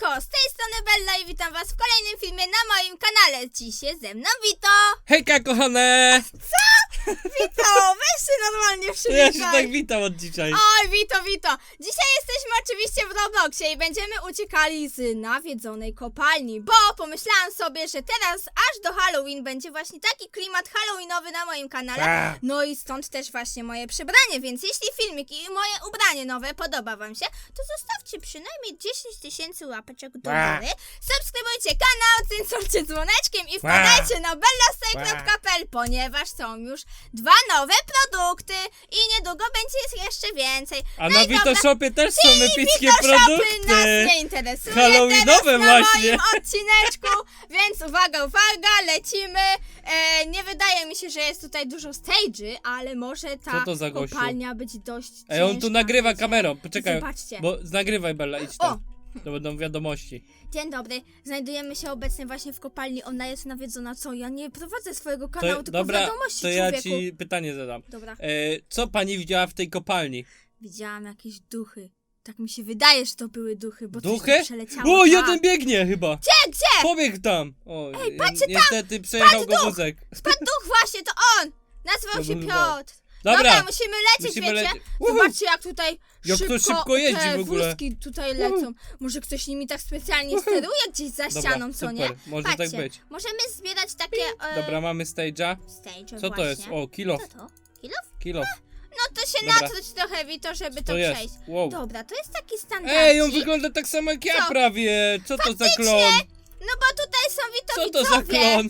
Siemanko, z tej strony Bella i witam was w kolejnym filmie na moim kanale. Dziś jest ze mną Vito. Hejka kochane! Vito, weź się normalnie Ja przywitaj. się tak witam od dzisiaj. Oj, Vito, Vito. Dzisiaj jesteśmy oczywiście w Robloxie i będziemy uciekali z nawiedzonej kopalni, bo pomyślałam sobie, że teraz aż do Halloween będzie właśnie taki klimat halloweenowy na moim kanale. A. No i stąd też właśnie moje przebranie, więc jeśli filmik i moje ubranie nowe podoba wam się, to zostawcie przynajmniej 10 tysięcy łapeczek do A. góry, subskrybujcie kanał, cyncurcie dzwoneczkiem i wpadajcie na bellasej.pl, ponieważ są już dwa nowe produkty i niedługo będzie ich jeszcze więcej. A No na i dobra, Vito Shopie też są epickie Vito Shopy nas produkty. nie interesuje Halloweenowe teraz na właśnie. moim odcineczku, więc uwaga, uwaga, lecimy. E, nie wydaje mi się, że jest tutaj dużo stage'y, ale może ta Co to za gościu? kopalnia być dość Ej, on tu ciężka, nagrywa wiecie? kamerą. Poczekaj, Zobaczcie. bo nagrywaj Bella, idź O! Tam. To będą wiadomości. Dzień dobry, znajdujemy się obecnie właśnie w kopalni, ona jest nawiedzona, co? Ja nie prowadzę swojego To, kanału, tylko dobra, wiadomości, to ja człowieku. ci pytanie zadam. Dobra, E, co pani widziała w tej kopalni? widziałam jakieś duchy. Tak mi się wydaje, że to były duchy, bo coś Duchy? tu przeleciało. O, tak. jeden biegnie chyba. Gdzie, gdzie? Pobiegł tam. O, Ej, patrzcie tam! niestety przejechał go duch! wózek. Spadł duch właśnie, to on! Nazwał To się był Piotr. Dobra, Dobra, musimy lecieć, musimy wiecie? lecieć. Uhu. Zobaczcie, jak tutaj Jak to szybko, szybko jeździ te w ogóle. wózki tutaj lecą. Może ktoś nimi tak specjalnie steruje gdzieś za Dobra, ścianą, co super, nie? może tak Patrzcie, być. możemy zbierać takie e, Dobra, mamy stage'a. stage Co to jest? O, kilo. Co to? Kilo? Kilo. No to się Dobra. natruć trochę, Wito, żeby to, To jest. przejść. Wow. Dobra, to jest taki standard. Ej, on wygląda tak samo jak ja Co? prawie. Co to za klon? No bo tutaj są Co to za klon?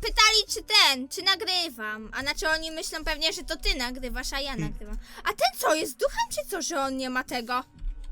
Pytali, czy ten, czy nagrywam. A znaczy oni myślą pewnie, że to ty nagrywasz, a ja Hmm. nagrywam. A ten co, jest duchem, czy co, że on nie ma tego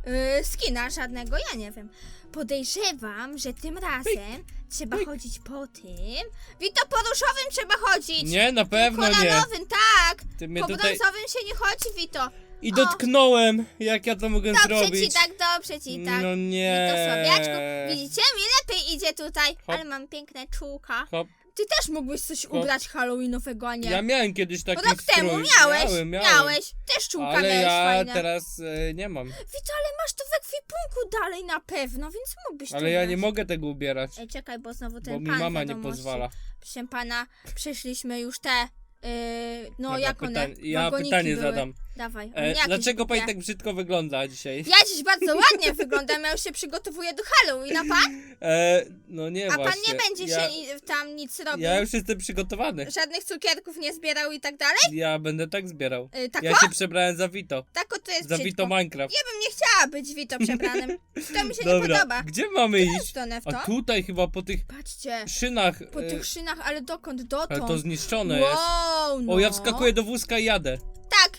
yy, skina żadnego? Ja nie wiem. Podejrzewam, że tym razem trzeba chodzić po tym. Wito, po różowym trzeba chodzić. Nie, na pewno nie. na nowym, tak. Ty mnie Po tutaj... brązowym się nie chodzi, Wito. I O. dotknąłem. Jak ja to mogę Dobrze zrobić? ci tak, dobrze ci tak. No nie. Wito widzicie? Mi lepiej idzie tutaj, Hop. ale mam piękne czółka. Hop. Ty też mógłbyś coś ubrać halloweenowego, a nie? Ja miałem kiedyś taki Rok temu strój. miałeś, miałem, miałem. miałeś. Też czółka Ale miałeś ja fajne. teraz e, nie mam. Wito, ale masz to w ekwipunku dalej na pewno, więc mógłbyś to Ale ja nie mogę tego ubierać. Ej, czekaj, bo znowu ten Bo mi pan mama nie wiadomości. pozwala. Proszę pana, przeszliśmy już te, yy, no Dobra, jak one, pytań- ja wagoniki pytanie były. zadam. Dawaj, E, dlaczego pani tak brzydko wygląda dzisiaj? Ja dziś bardzo ładnie wyglądam, ja już się przygotowuję do Halloween, a pan? E, no nie A właśnie. pan nie będzie ja, się tam nic robił? Ja już jestem przygotowany. Żadnych cukierków nie zbierał i tak dalej? Ja będę tak zbierał. Yy, tak Ja o? się przebrałem za Vito. Tak o, to jest Za brzydko. Vito Minecraft. Ja bym nie chciała być Vito przebranym. To mi się nie Dobra, podoba. gdzie mamy iść? to Nefto? A tutaj chyba po tych Patrzcie, szynach. po e, tych szynach, ale dokąd? ale Dotąd. to zniszczone jest. wow, no. O, ja wskakuję do wózka i jadę.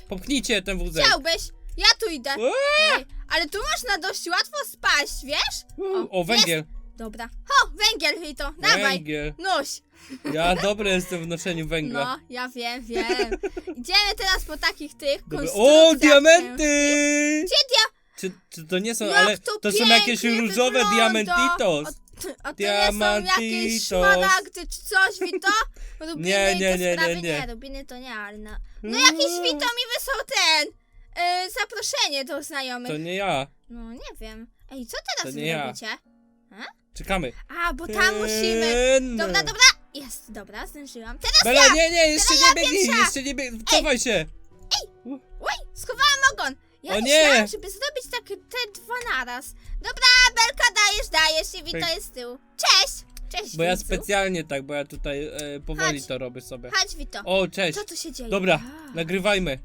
Popchnijcie ten wózek. chciałbyś. Ja tu idę. Eee! Ej, ale tu można dość łatwo spaść, wiesz? O, węgiel. Dobra. O, węgiel, Vito, dawaj. Węgiel. Noś. Ja dobry jestem w noszeniu węgla. No, ja wiem, wiem. Idziemy teraz po takich tych Dobra. konstrukcjach. O, diamenty! Gdzie dia... Czy, czy to nie są, Jak ale to to są jakieś różowe wygląda. diamentitos. A to nie są jakieś szmaragdy czy coś, Vito? Rubiny Nie, nie, nie, sprawy nie, nie. rubiny to nie, ale no. No jakieś Vito mi wysłał ten, y, zaproszenie do znajomych. To nie ja. No nie wiem. Ej, co teraz To wy nie ja. robicie? Czekamy. A, bo tam musimy. Dobra, dobra. Jest, dobra, zdążyłam. Teraz Bela, ja! nie, nie, jeszcze Teraz nie ja biegnij, pierwsza. jeszcze nie biegnij, cofaj się. Oj, schowałam ogon. Ja O nie! myślałam, żeby zrobić tak te dwa naraz. Dobra, Belka, dajesz, i Vito Pyk. jest z tyłu. Cześć! Cześć, Bo ja Wicu. specjalnie tak, bo ja tutaj e, powoli Chodź. to robię sobie. Chodź, Vito. O, cześć. Co tu się dzieje? Dobra, nagrywajmy.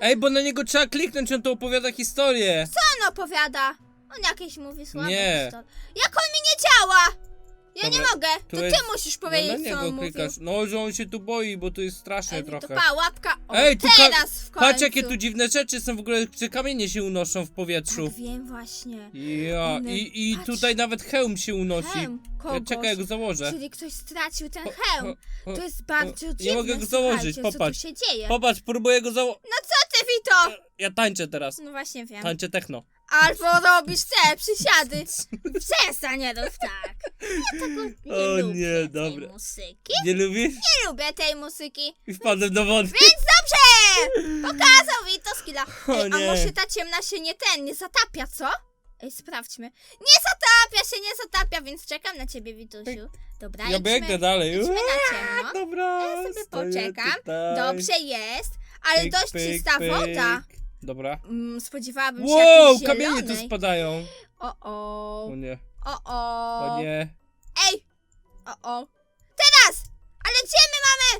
Ej, bo na niego trzeba kliknąć, on to opowiada historię. Co on opowiada? On jakieś mówi słabe Nie. historie. Jak on mi nie działa? Ja nie Dobra, mogę. tu To jest- ty musisz No na powiedzieć, co on niego mówił. klikasz. No, że on się tu boi, bo tu jest strasznie Ej, to trochę. pa, łapka. O, Ej, tu ka- teraz. Patrz, jakie tu dziwne rzeczy są w ogóle, czy kamienie się unoszą w powietrzu. Tak, wiem właśnie. Ja, One- i, i patrz. tutaj nawet hełm się unosi. Hełm Ja kogoś. czekaj, ja go założę. Czyli ktoś stracił ten hełm. o, To jest bardzo dziwne, Nie mogę go założyć, słuchajcie, popatrz. co tu się dzieje. Popatrz, próbuję go założyć. No co ty, Vito? Ja tańczę teraz. No właśnie wiem. Tańczę techno. Albo robisz te przysiady. Przestań, nie rób tak. Ja tego nie O lubię nie, tej dobra. muzyki. Nie lubisz? Nie lubię tej muzyki. I wpadłem do wody. Więc dobrze! Pokazał mi to skilla. O Ej, a nie. może ta ciemna się nie ten, nie zatapia, co? Ej, sprawdźmy. Nie zatapia się, nie zatapia, więc czekam na ciebie, Witusiu. Dobra, Ja idźmy, biegnę dalej. idźmy na ciemno. Dobra, Ja sobie stoję poczekam. tutaj. Dobrze jest, ale Pyk, dość pyk, czysta pyk. woda. Dobra. Mm, spodziewałabym się Wow, jakiejś kamienie tu zielonej. spadają. O, o, O nie, o, o. o nie. Ej! O, o. Teraz! Ale gdzie my mamy?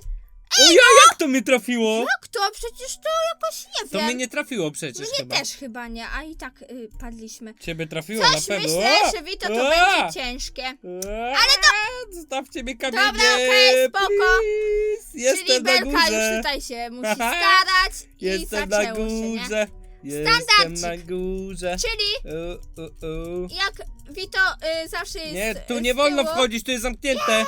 O ja, jak to mnie trafiło? Jak to? Przecież to jakoś nie To wiem. mnie nie trafiło przecież Mnie chyba. też chyba nie, a i tak y, padliśmy. Ciebie trafiło Coś na pewno. myślę, że Wito to A! będzie ciężkie. Ale to... Zostawcie mnie kamienie. Dobra, okej, spoko. please. Jestem Czyli na Belka już górze. tutaj się musi starać i Jestem na zaczęło się, nie? górze. Jestem Standardzik. na górze. Czyli U, u, u. jak Wito y, zawsze jest Nie, tu y, nie z wolno tyłu, wchodzić, tu jest zamknięte.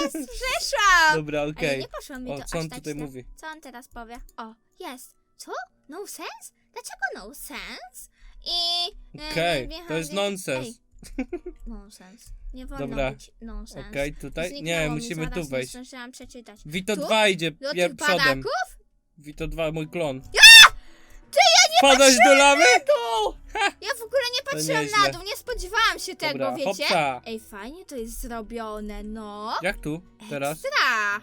Przeszłam! Dobra, Ale okej. nie poszło mi O, to co aż on tak tutaj źle. mówi? Co on teraz powie? O, jest. Co? No sense? Dlaczego no sense? I... e, Okej, wjechał- to jest nonsens. Ej, Nonsens. Nie wolno Dobra. być nonsens. Okej, tutaj? Zniknęło Nie, mi, musimy zaraz tu Nie wejść. zdążyłam przeczytać. Wito Tu? 2 idzie Do pier- tych przodem. baraków? Wito 2, mój klon. Ja Wpadasz do lawy? Ja w ogóle nie patrzyłam nieźle. na dół, nie spodziewałam się tego, Dobra, wiecie? hopsa. Ej, fajnie to jest zrobione, no. Jak tu? Teraz? Ekstra!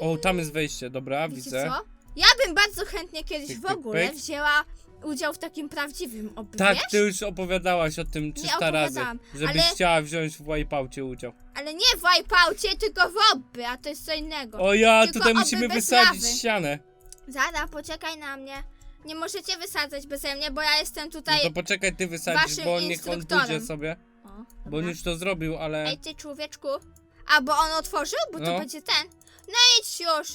O, tam jest wejście, dobra, Wiecie widzę. co? Ja bym bardzo chętnie kiedyś Pyk, w pyk, ogóle pyk. wzięła udział w takim prawdziwym oby, Tak, ty już opowiadałaś o tym 300 razy, opowiadałam, żebyś ale- chciała wziąć w Wipeoutie udział. Ale nie w Wipeoutie, tylko w obby, a to jest co innego. O ja, Tylko tutaj oby musimy bez wysadzić lawy. ścianę. Zara, poczekaj na mnie. Nie możecie wysadzać beze mnie, bo ja jestem No tutaj... to poczekaj, ty wysadzisz, waszym bo niech on instruktorem. pójdzie sobie. O, Bo dobra. on już to zrobił, ale... Ej, ty człowieczku. A, bo on otworzył? Bo to No. będzie ten. No idź już.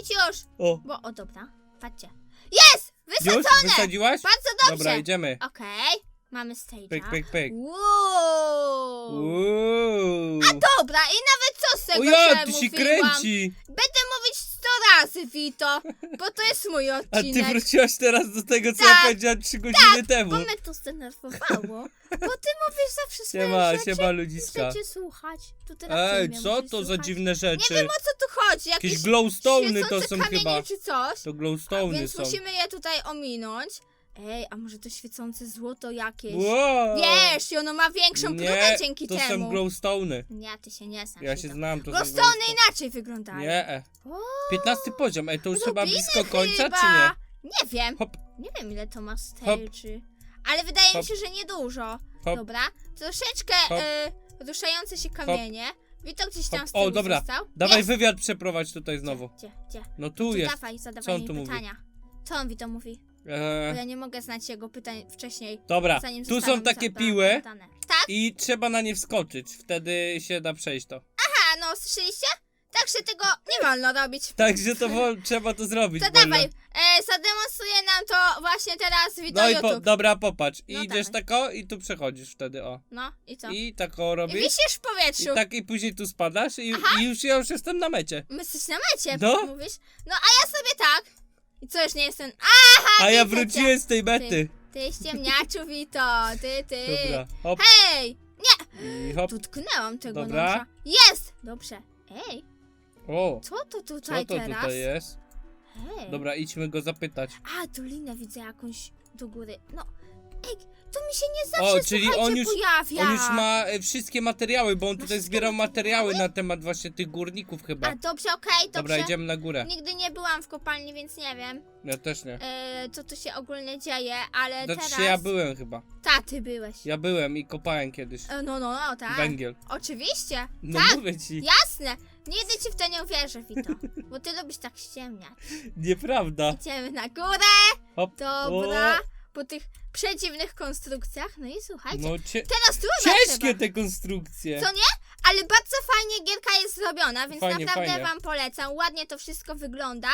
Idź już. O, Bo, o dobra, patrzcie. Jest! już? Wysadzone! Wysadziłaś? Bardzo dobrze. Dobra, idziemy. Okej, mamy stage'a. Pyk, pyk, pyk. Wow. Uuu. Dobra, i nawet co z tego, O ja, że tu się mówiłam? kręci! Będę mówić razy, Wito, bo to jest mój A ty odcinek. wróciłaś teraz do tego, co Tak, ja powiedziałam 3 godziny temu. Bo mnie to zdenerwowało. Bo ty mówisz zawsze swoje Siema, rzeczy. siema ludziska. Chcecie słuchać. To teraz Ej, mnie co musisz to za słuchać. dziwne Nie rzeczy? wiem o co tu chodzi. Jakieś, Jakieś glowstone'y to świecące są kamienie chyba. czy coś. To glowstone'y więc są. musimy je tutaj ominąć. Ej, a może to świecące złoto jakieś? Wow. Wiesz, i ono ma większą Nie, próbę dzięki to temu. są glowstone'y. Nie, ty się nie znasz. Ja się znam, to są Glowstone glowstone. inaczej wyglądają. Nie, e. O, 15 poziom, ej, to już chyba Rubiny blisko końca, chyba. czy nie? Nie wiem. Hop, Nie wiem ile to ma stage'y. Ale wydaje Hop. mi się, że niedużo. hop. Dobra. Troszeczkę Hop. y, ruszające się kamienie. Wito gdzieś tam Hop. z tyłu O, dobra. został. Dawaj Jest. wywiad przeprowadź tutaj znowu. Gdzie, gdzie? No tu Tu jest. Dawaj, zadawaj Co on mi tu mówi? pytania. Co on mówi? Bo E, ja nie mogę znać jego pytań wcześniej. dobra, Zanim tu zostaną są mi takie piły zadane. Tak? i trzeba na nie wskoczyć. Wtedy się da przejść to. Aha, no słyszeliście? Także tego nie wolno robić. Także to wol, trzeba to zrobić. To wolno. dawaj, e, zademonstruje nam to właśnie teraz Wito No i po, YouTube. dobra, popatrz. I No idziesz dawaj. tako i tu przechodzisz wtedy, o. No i co? I tako I robisz. wisisz w I powietrzu. tak i później tu spadasz i, i już ja już jestem na mecie. My jesteś na mecie, No. mówisz? No a ja sobie tak. I co już nie jestem. Aha, A ja widzę cię. wróciłem z tej mety. Ty, ściemniaczu, Wito, ty, ty. Dobra, hop Hej! i hop. Dotknęłam tego Dobra. noża. Jest! Dobrze. Ej, O, co to co tutaj to teraz? tutaj jest? Hej. Dobra, idźmy go zapytać. A, dolinę widzę jakąś do góry. No, ej, to mi się nie zawsze, O, czyli on już- pojawia. On już ma e, wszystkie materiały, bo on tutaj wszystkie zbierał materiały? na temat właśnie tych górników chyba. A, dobrze, okej, Dobra, dobrze. idziemy na górę. Nigdy nie byłam w kopalni, więc nie wiem, Ja też nie. e, co tu się ogólnie dzieje, ale Znaczy teraz... ja byłem chyba. Ta, ty byłeś. Ja byłem i kopałem kiedyś. E, No, no, no, tak. Węgiel. Oczywiście. No tak, mówię ci. jasne. Nigdy ci w to nie uwierzę, Wito. Bo ty lubisz tak ściemniać. Nieprawda. Idziemy na górę. Hop. Dobra. Po tych przedziwnych konstrukcjach. No i słuchajcie. No cie... Teraz trudno ciężkie trzeba. te konstrukcje. Co nie? Ale bardzo fajnie gierka jest zrobiona, więc Fajnie, naprawdę fajnie. wam polecam. Ładnie to wszystko wygląda.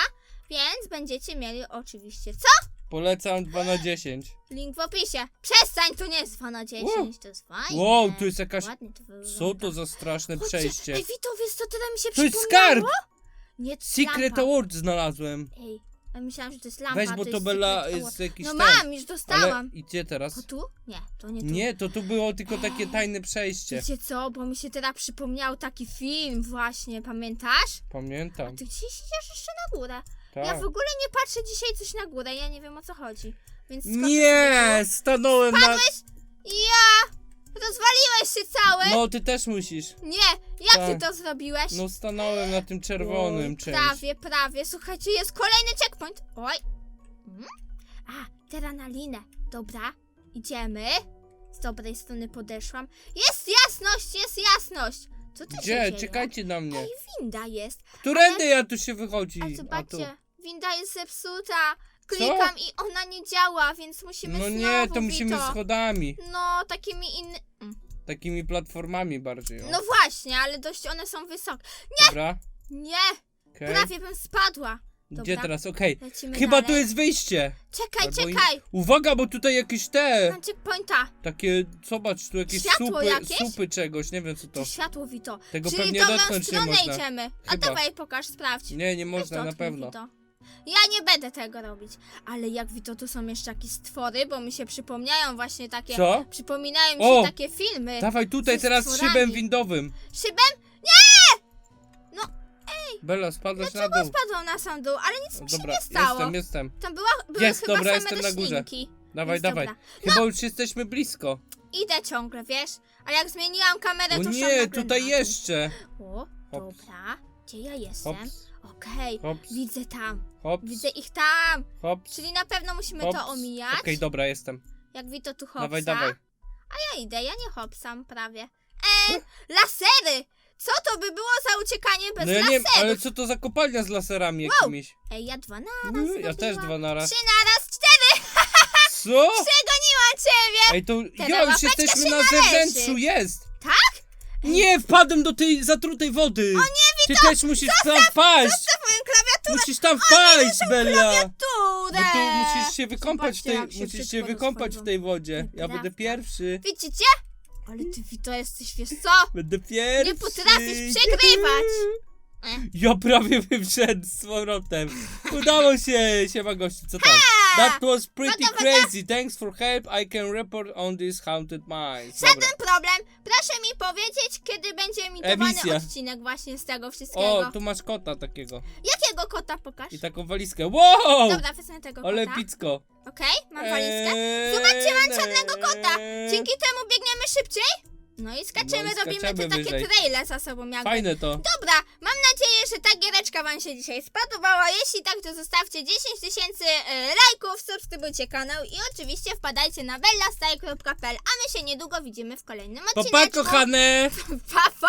Więc będziecie mieli oczywiście. Co? Polecam 2 na 10. Link w opisie. Przestań, to nie jest 2 na 10, Wow. to jest fajne. Wow, tu jest jakaś... Ładnie to wygląda. Co to za straszne Chodźcie. przejście? Ej, Wito, wiesz co teraz mi się To jest przypomniało? skarb! Nie, Secret lampa. Award znalazłem. Ej, ja myślałam, że to jest lampa. Weź, bo to jest Bella Secret jest jakiś No ten. mam, już Ale dostałam. i gdzie teraz? To tu? Nie, to nie tu. Nie, to tu było tylko takie tajne przejście. Wiecie co, bo mi się teraz przypomniał taki film właśnie, pamiętasz? Pamiętam. Ty gdzieś idziesz jeszcze na górę. Ja Tak. w ogóle nie patrzę dzisiaj coś na górę, ja nie wiem o co chodzi. Więc skoczę Nie, stanąłem na... Spadłeś? Ja! Rozwaliłeś! No, ty też musisz. Nie! Jak Tak. ty to zrobiłeś? No, stanąłem na tym czerwonym czymś. Prawie, prawie. Słuchajcie, jest kolejny checkpoint. Oj. Mm. A, teraz na linę. Dobra, idziemy. Z dobrej strony podeszłam. Jest jasność, jest jasność. Co tu się Gdzie? dzieje? Czekajcie na mnie. Winda jest. Którędy ja tu się wychodzi? A A tu. zobaczcie, winda jest zepsuta. Klikam i ona nie działa, więc musimy No znowu, nie, to musimy Vito. schodami. No, takimi innymi... Takimi platformami bardziej. O. No właśnie, ale dość one są wysokie. Dobra. Nie, okej. prawie bym spadła. Gdzie Dobra. teraz? Okej. Lecimy Chyba dalej. tu jest wyjście. Czekaj, Albo in- czekaj. Uwaga, bo tutaj jakieś te. Mam checkpointa. Takie, zobacz, tu jakieś Światło supy, jakieś? supy czegoś, nie wiem co to. To światło, Wito. Tego Czyli pewnie dobrą dotknąć nie stronę można. idziemy. A Chyba. dawaj, pokaż, sprawdź. Nie, nie Weź można, na dotknij, pewno. Wito. Ja nie będę tego robić. Ale jak Wito, tu są jeszcze jakieś stwory, bo mi się przypomniają właśnie takie... Co? Przypominają mi O! się takie filmy. Dawaj tutaj ze teraz stworami. szybem windowym. Szybem? Bella, spadasz na dół. spadłam na sam dół? Ale nic mi się Dobra, nie stało. jestem, jestem. Tam była, były Jest, chyba dobra, same jestem na górze. roślinki. Dawaj, Jest dawaj. dobra. Chyba już jesteśmy blisko. Idę ciągle, wiesz? Ale jak zmieniłam kamerę, O to szłam nie, nagle tutaj dół. jeszcze. O, Hops. dobra. Gdzie ja jestem? Okej, hops, widzę tam. hops, Widzę ich tam. hops. Czyli na pewno musimy hops. to omijać. Okej, dobra, jestem. Jak Wito tu hopsa. Dawaj, dawaj. A ja idę, ja nie hopsam prawie. E, lasery! Co to by było za uciekanie bez No ja nie laserów? ale co to za kopalnia z laserami Wow. jakimiś? Ej, ja dwa naraz Mm, Ja też dwa na raz. Trzy naraz, cztery! Co? Przegoniłam ciebie! Ej, to ja już łapeczka jesteśmy się na należy. zewnętrzu, jest! Tak? Nie, wpadłem do tej zatrutej wody! O nie, Ty też musisz tam wpaść! To moją klawiaturę! Musisz tam wpaść, Bella! Klawiaturę! No to musisz się wykąpać w Zobaczcie, tej, jak się musisz się wszystko wykąpać w rozchodzą. tej wodzie. Ja Nieprawda. będę pierwszy. Widzicie? Ale ty, Wito, jesteś, wiesz co? Będę pierwszy. Nie potrafisz przegrywać. Ja prawie wyszedł z powrotem. Udało się! Siema gościu, co tam? That was pretty waga. crazy. Thanks for help. I can report on this haunted mine. Dobra. Żaden problem. Proszę mi powiedzieć, kiedy będzie emitowany Emisja. odcinek właśnie z tego wszystkiego. O, tu masz kota takiego. Jakiego kota pokaż? I taką walizkę. Wow! Dobra, wezmę tego Ale kota. picko. Okej, mam walizkę. Eee, Zobaczcie, mam czarnego kota. eee. Dzięki temu biegniemy szybciej. No i skaczemy, No i robimy skaczemy te takie wyżej. traile za sobą jakby. Fajne to. Dobra, mam nadzieję, że ta giereczka wam się dzisiaj spodobała. Jeśli tak, to zostawcie 10 tysięcy e, lajków, subskrybujcie kanał i oczywiście wpadajcie na bellastaj.pl, a my się niedługo widzimy w kolejnym Pa, odcinku. pa kochane! Pa, pa!